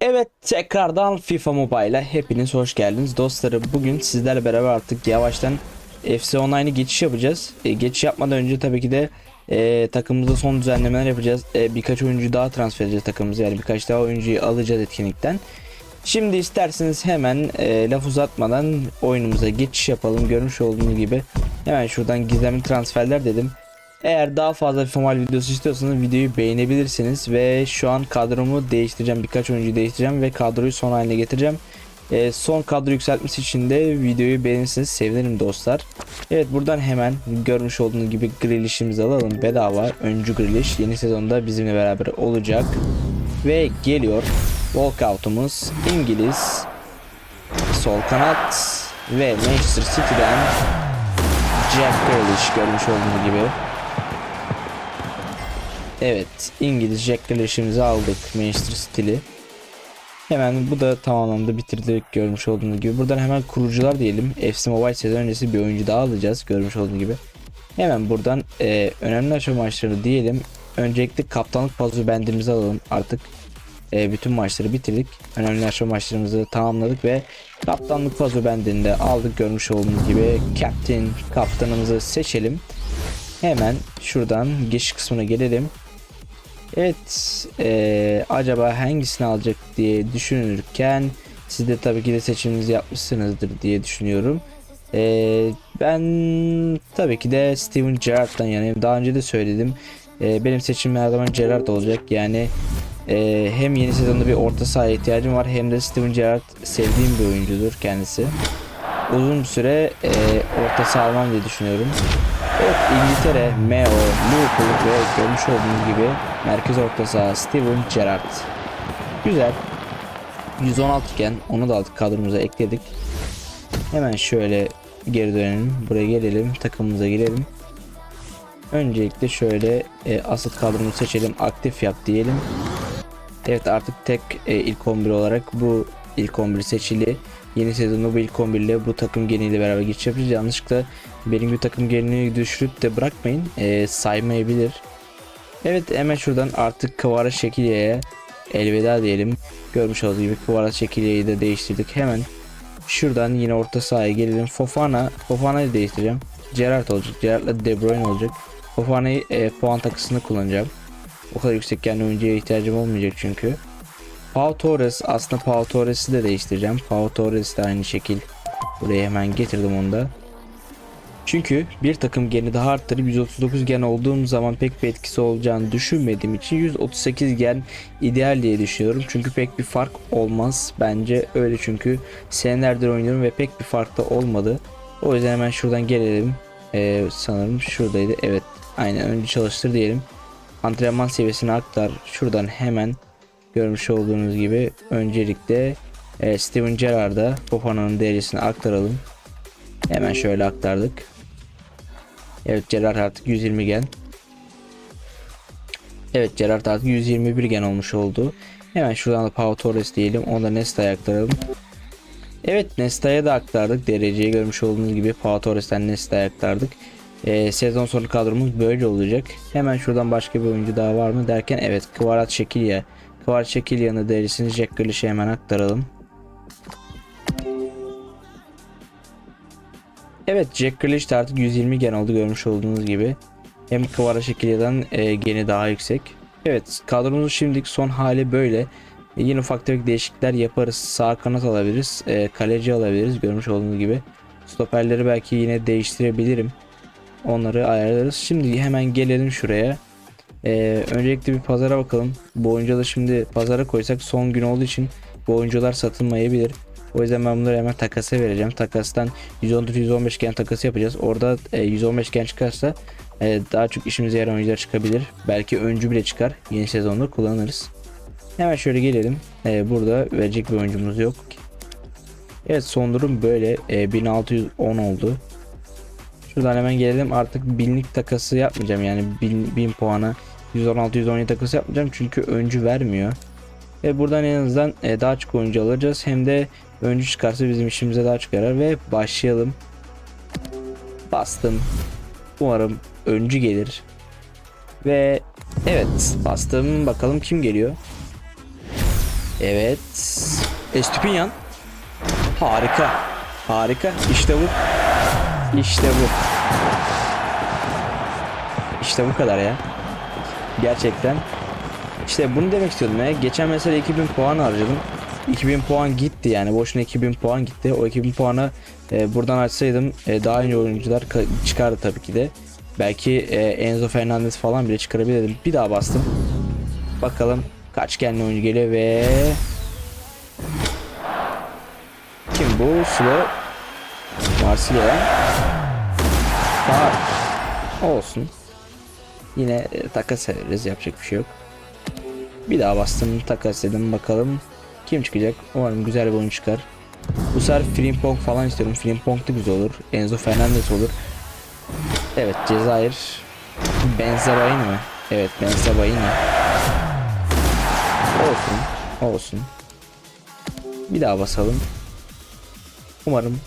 Evet tekrardan FIFA Mobile'a hepiniz hoş geldiniz dostlarım. Bugün sizlerle beraber artık yavaştan FC Online'e geçiş yapacağız. E, geçiş yapmadan önce tabii ki de e, takımımızda son düzenlemeler yapacağız. E, birkaç oyuncu daha transfer edeceğiz takımımıza yani birkaç daha oyuncuyu alacağız etkinlikten. Şimdi isterseniz hemen e, laf uzatmadan oyunumuza geçiş yapalım. Görmüş olduğunuz gibi hemen şuradan gizemli transferler dedim. Eğer daha fazla Mobile videosu istiyorsanız videoyu beğenebilirsiniz ve şu an kadromu değiştireceğim. Birkaç oyuncuyu değiştireceğim ve kadroyu son haline getireceğim. Ee, son kadro yükseltmesi için de videoyu beğenirseniz sevinirim dostlar. Evet buradan hemen görmüş olduğunuz gibi Grealish'imizi alalım. Bedava öncü Grealish yeni sezonda bizimle beraber olacak. Ve geliyor walkout'umuz İngiliz sol kanat ve Manchester City'den Jack Grealish görmüş olduğunuz gibi. Evet İngiliz Jack Grealish'imizi aldık Manchester City'li. Hemen bu da tamamlandı bitirdik görmüş olduğunuz gibi. Buradan hemen kurucular diyelim. FC Mobile sezon öncesi bir oyuncu daha alacağız görmüş olduğunuz gibi. Hemen buradan e, önemli aşama maçları diyelim. Öncelikle kaptanlık pazu bendimizi alalım artık. E, bütün maçları bitirdik. Önemli aşama maçlarımızı tamamladık ve kaptanlık pazu bendini de aldık görmüş olduğunuz gibi. Captain kaptanımızı seçelim. Hemen şuradan geçiş kısmına gelelim. Evet, eee, acaba hangisini alacak diye düşünürken siz de tabii ki de seçiminizi yapmışsınızdır diye düşünüyorum. Eee, ben tabii ki de Steven Gerrard'dan yanayım. Daha önce de söyledim. Eee, benim seçimim her zaman Gerrard olacak. Yani eee, hem yeni sezonda bir orta sahaya ihtiyacım var hem de Steven Gerrard sevdiğim bir oyuncudur kendisi. Uzun bir süre eee orta saha almam diye düşünüyorum. Evet İngiltere, Meo, Liverpool ve görmüş olduğunuz gibi merkez orta saha Steven Gerrard. Güzel. 116 iken onu da aldık kadromuza ekledik. Hemen şöyle geri dönelim. Buraya gelelim. Takımımıza girelim. Öncelikle şöyle e, asıl kadromuzu seçelim. Aktif yap diyelim. Evet artık tek e, ilk 11 olarak bu ilk 11 seçili. Yeni sezonda bu ilk 11 ile bu takım geniyle beraber geçiş yapacağız. Yanlışlıkla benim gibi takım genini düşürüp de bırakmayın. E, saymayabilir. Evet hemen şuradan artık Kıvara Şekilye'ye elveda diyelim. Görmüş olduğunuz gibi Kıvara Şekilye'yi de değiştirdik. Hemen şuradan yine orta sahaya gelelim. Fofana, Fofana'yı değiştireceğim. Gerrard olacak. Gerrard'la De Bruyne olacak. Fofana'yı e, puan takısını kullanacağım. O kadar yüksek kendi oyuncuya ihtiyacım olmayacak çünkü. Pau Torres aslında Pau Torres'i de değiştireceğim. Pau Torres de aynı şekil. Buraya hemen getirdim onu da. Çünkü bir takım geni daha arttırıp 139 gen olduğum zaman pek bir etkisi olacağını düşünmediğim için 138 gen ideal diye düşünüyorum. Çünkü pek bir fark olmaz. Bence öyle çünkü senelerdir oynuyorum ve pek bir fark da olmadı. O yüzden hemen şuradan gelelim. Ee, sanırım şuradaydı. Evet aynen önce çalıştır diyelim. Antrenman seviyesini aktar. Şuradan hemen görmüş olduğunuz gibi öncelikle e, Steven Gerrard'a Fofana'nın derecesini aktaralım. Hemen şöyle aktardık. Evet Gerrard artık 120 gen. Evet Gerrard artık 121 gen olmuş oldu. Hemen şuradan da Pau Torres diyelim. Onu da Nesta'ya aktaralım. Evet Nesta'ya da aktardık. Dereceyi görmüş olduğunuz gibi Pau Torres'ten Nesta'ya aktardık. Ee, sezon sonu kadromuz böyle olacak. Hemen şuradan başka bir oyuncu daha var mı derken evet Kvarat Şekilya. Kvarat Şekilya'nın derecesini Jack Grealish'e hemen aktaralım. Evet Jack Grealish de artık 120 gen oldu görmüş olduğunuz gibi. Hem Kvara Şekilya'dan e, geni daha yüksek. Evet kadromuzun şimdilik son hali böyle. E, yine ufak tefek değişiklikler yaparız. Sağ kanat alabiliriz. E, kaleci alabiliriz görmüş olduğunuz gibi. Stoperleri belki yine değiştirebilirim. Onları ayarlarız. Şimdi hemen gelelim şuraya. E, öncelikle bir pazara bakalım. Bu oyuncuları şimdi pazara koysak son gün olduğu için bu oyuncular satılmayabilir. O yüzden ben bunları hemen takasa vereceğim. Takastan 114-115 gen takası yapacağız. Orada e, 115 gen çıkarsa e, daha çok işimize yarayan oyuncular çıkabilir. Belki öncü bile çıkar. Yeni sezonda kullanırız. Hemen şöyle gelelim. E, burada verecek bir oyuncumuz yok. Evet son durum böyle. E, 1610 oldu. Şuradan hemen gelelim. Artık binlik takası yapmayacağım. Yani 1000, 1000 puana 116-117 takası yapmayacağım. Çünkü öncü vermiyor. Ve buradan en azından e, daha çok oyuncu alacağız. Hem de öncü çıkarsa bizim işimize daha çok yarar. Ve başlayalım. Bastım. Umarım öncü gelir. Ve Evet bastım bakalım kim geliyor. Evet. Estupinyan. Harika. Harika. İşte bu. İşte bu. İşte bu kadar ya. Gerçekten. İşte bunu demek istiyordum ya. Geçen mesela 2000 puan harcadım. 2000 puan gitti yani. Boşuna 2000 puan gitti. O 2000 puanı e, buradan açsaydım e, daha önce oyuncular ka- çıkardı tabii ki de. Belki e, Enzo Fernandez falan bile çıkarabilirdim. Bir daha bastım. Bakalım kaç kendi oyuncu geliyor ve kim bu? Slow Marsilya. Olsun. Yine e, takas ederiz. Yapacak bir şey yok. Bir daha bastım. Takas dedim. Bakalım kim çıkacak. Umarım güzel bir oyun çıkar. Bu sefer Frimpong falan istiyorum. Frimpong da güzel olur. Enzo Fernandez olur. Evet Cezayir. Benzebaini mi? Evet Benzebaini. Olsun. Olsun. Bir daha basalım. Umarım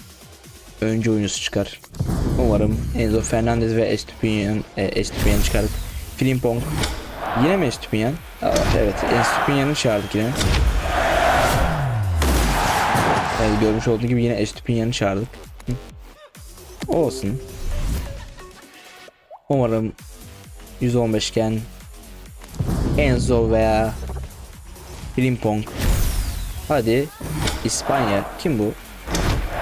önce oyuncusu çıkar. Umarım Enzo Fernandez ve Estupinian, e, Estupinian çıkardık. Frimpong. Yine mi Estupinian? Aa, evet Estupinian'ı çağırdık yine. Evet, görmüş olduğu gibi yine Estupinian'ı çağırdık. Olsun. Umarım 115 iken Enzo veya Frimpong. Hadi İspanya. Kim bu?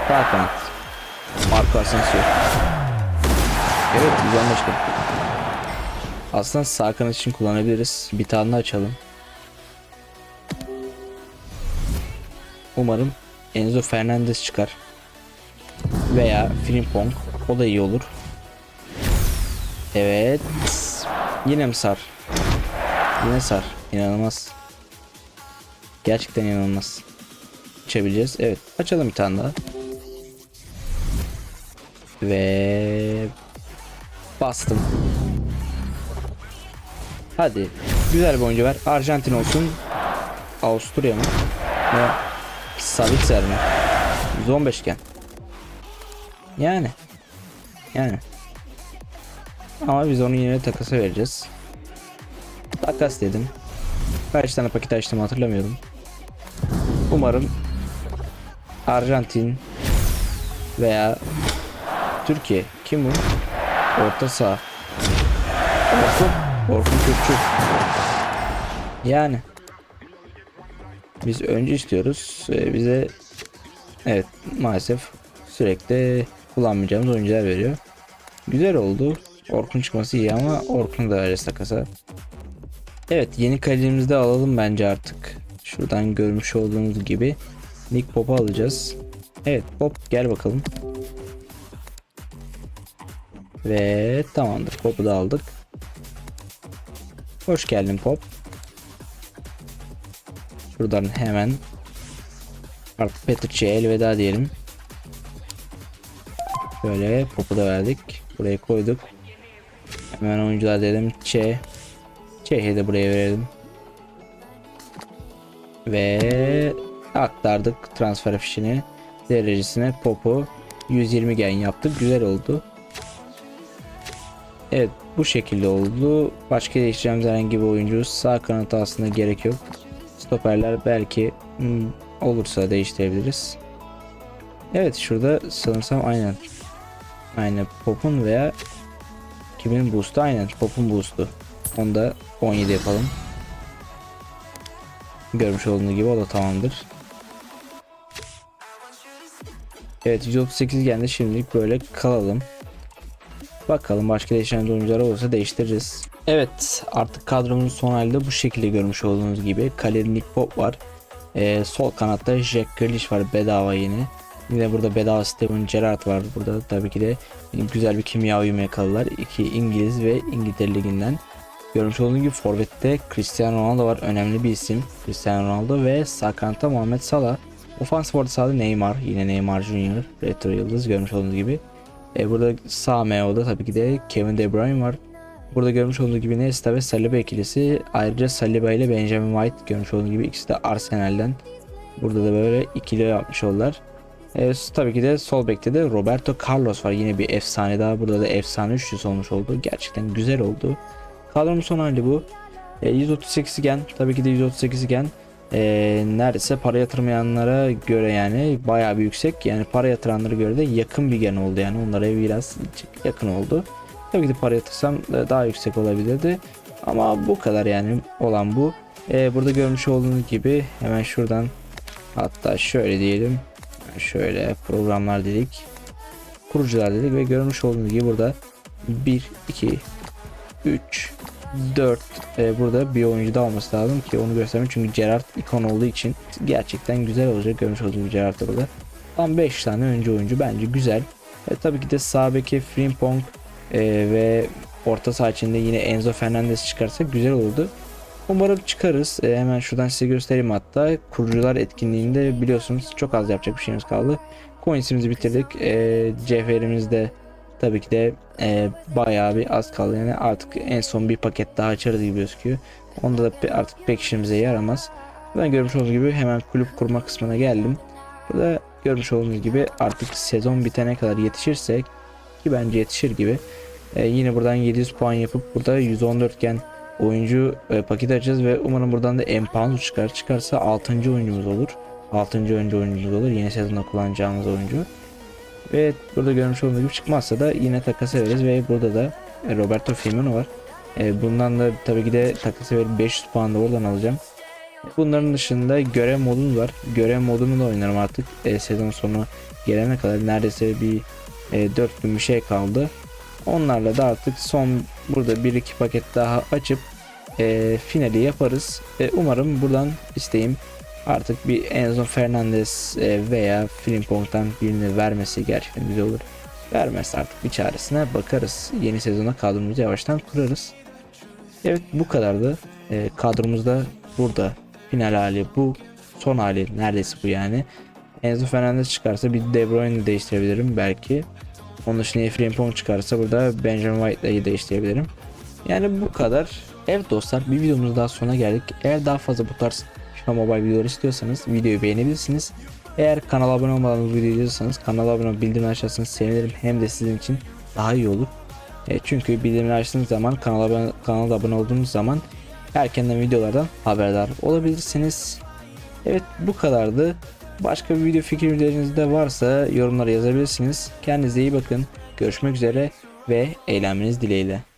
Sağ kanat. Marco Asensio. Evet 115 iken. Aslında sağ kanat için kullanabiliriz. Bir tane açalım. Umarım Enzo Fernandez çıkar. Veya Frimpong. O da iyi olur. Evet. Yine mi sar? Yine sar. İnanılmaz. Gerçekten inanılmaz. Açabileceğiz. Evet. Açalım bir tane daha. Ve bastım. Hadi. Güzel bir oyuncu ver. Arjantin olsun. Avusturya mı? Ne? Savitzer mi? 115 iken. Yani. Yani. Ama biz onun yerine takasa vereceğiz. Takas dedim. Kaç tane paket açtım hatırlamıyorum. Umarım Arjantin veya Türkiye kim bu? Orta saha. Orkun. Orkun Kökçü. Yani. Biz önce istiyoruz. Ee, bize evet maalesef sürekli kullanmayacağımız oyuncular veriyor. Güzel oldu. Orkun çıkması iyi ama Orkun'u da vereceğiz takasa. Evet yeni kalecimizi de alalım bence artık. Şuradan görmüş olduğunuz gibi Nick Pop'u alacağız. Evet Pop gel bakalım. Ve tamamdır Pop'u da aldık. Hoş geldin Pop. Şuradan hemen artık Petric'e elveda diyelim. Böyle Pop'u da verdik. Buraya koyduk. Hemen oyuncular dedim. Çe. Çe'yi de buraya verelim. Ve aktardık transfer fişini. Derecesine Pop'u 120 gen yaptık. Güzel oldu. Evet bu şekilde oldu. Başka değiştireceğimiz herhangi bir oyuncu sağ kanata aslında gerek yok. Stoperler belki hmm, olursa değiştirebiliriz. Evet şurada sanırsam aynen. Aynen Pop'un veya kimin boost'u aynen Pop'un boost'u. Onu da 17 yapalım. Görmüş olduğunuz gibi o da tamamdır. Evet 138 geldi şimdilik böyle kalalım. Bakalım başka değişen oyuncular olursa değiştiririz. Evet artık kadromuzun son halde bu şekilde görmüş olduğunuz gibi. Kalede Nick Pop var. Ee, sol kanatta Jack Grealish var bedava yine. Yine burada bedava Steven Gerrard var. Burada tabii ki de güzel bir kimya uyumu yakaladılar. İki İngiliz ve İngiltere Ligi'nden. Görmüş olduğunuz gibi Forvet'te Cristiano Ronaldo var. Önemli bir isim. Cristiano Ronaldo ve sağ kanatta Muhammed Salah. Ofansif orta sahada Neymar. Yine Neymar Junior. Retro yıldız görmüş olduğunuz gibi. E, burada sağ MO'da tabii ki de Kevin De Bruyne var. Burada görmüş olduğunuz gibi Nesta ve Saliba ikilisi. Ayrıca Saliba ile Benjamin White görmüş olduğunuz gibi ikisi de Arsenal'den. Burada da böyle ikili yapmış oldular. E, tabii ki de sol bekte de Roberto Carlos var. Yine bir efsane daha. Burada da efsane üçlüsü olmuş oldu. Gerçekten güzel oldu. Kadromun son hali bu. E, 138 gen tabii ki de 138 gen e, neredeyse para yatırmayanlara göre yani bayağı bir yüksek yani para yatıranlara göre de yakın bir gen oldu yani onlara biraz yakın oldu. Tabii ki de para yatırsam da daha yüksek olabilirdi ama bu kadar yani olan bu. E, burada görmüş olduğunuz gibi hemen şuradan hatta şöyle diyelim şöyle programlar dedik kurucular dedik ve görmüş olduğunuz gibi burada 1 2 3 4 e, burada bir oyuncu da olması lazım ki onu göstereyim çünkü Gerard ikon olduğu için gerçekten güzel olacak görmüş olduğunuz gibi Gerard da burada. Tam 5 tane önce oyuncu bence güzel. E, tabii ki de sağ beki Frimpong e, ve orta saha içinde yine Enzo Fernandez çıkarsa güzel olurdu. Umarım çıkarız. E, hemen şuradan size göstereyim hatta. Kurucular etkinliğinde biliyorsunuz çok az yapacak bir şeyimiz kaldı. Coins'imizi bitirdik. E, cevherimiz de tabii ki de e, bayağı bir az kaldı. Yani artık en son bir paket daha açarız gibi gözüküyor. Onda da artık pek işimize yaramaz. Ben görmüş olduğunuz gibi hemen kulüp kurma kısmına geldim. Burada görmüş olduğunuz gibi artık sezon bitene kadar yetişirsek ki bence yetişir gibi. E, yine buradan 700 puan yapıp burada 114 gen oyuncu e, paketi açacağız ve umarım buradan da Empanzu çıkar. Çıkarsa 6. oyuncumuz olur. 6. önce oyuncumuz olur. Yeni sezonda kullanacağımız oyuncu. Ve burada görmüş olduğunuz gibi çıkmazsa da yine takas ederiz ve burada da e, Roberto Firmino var. E, bundan da tabii ki de takas verip 500 puan da oradan alacağım. Bunların dışında görev modumuz var. Görev modunu da oynarım artık. E, sezon sonu gelene kadar neredeyse bir e, 4 gün bir şey kaldı. Onlarla da artık son burada 1-2 paket daha açıp e, finali yaparız. Umarım buradan isteğim artık bir Enzo Fernandez e, veya Frimpong'dan birini vermesi gerçekten güzel olur. Vermezse artık bir çaresine bakarız. Yeni sezona kadromuzu yavaştan kurarız. Evet bu kadardı. E, kadromuzda burada final hali bu. Son hali neredeyse bu yani. Enzo Fernandez çıkarsa bir De Bruyne'i değiştirebilirim belki. Onun dışında Frimpong çıkarsa burada Benjamin White'ları değiştirebilirim. Yani bu kadar. Evet dostlar bir videomuz daha sonuna geldik. Eğer daha fazla bu tarz FIFA Mobile videoları istiyorsanız videoyu beğenebilirsiniz. Eğer kanala abone olmadan videoyu izliyorsanız kanala abone olup bildirim açarsanız sevinirim. Hem de sizin için daha iyi olur. E, çünkü bildirimleri açtığınız zaman kanala abone, kanala abone olduğunuz zaman erkenden videolardan haberdar olabilirsiniz. Evet bu kadardı. Başka bir video fikirleriniz de varsa yorumlara yazabilirsiniz. Kendinize iyi bakın. Görüşmek üzere ve eğlenmeniz dileğiyle.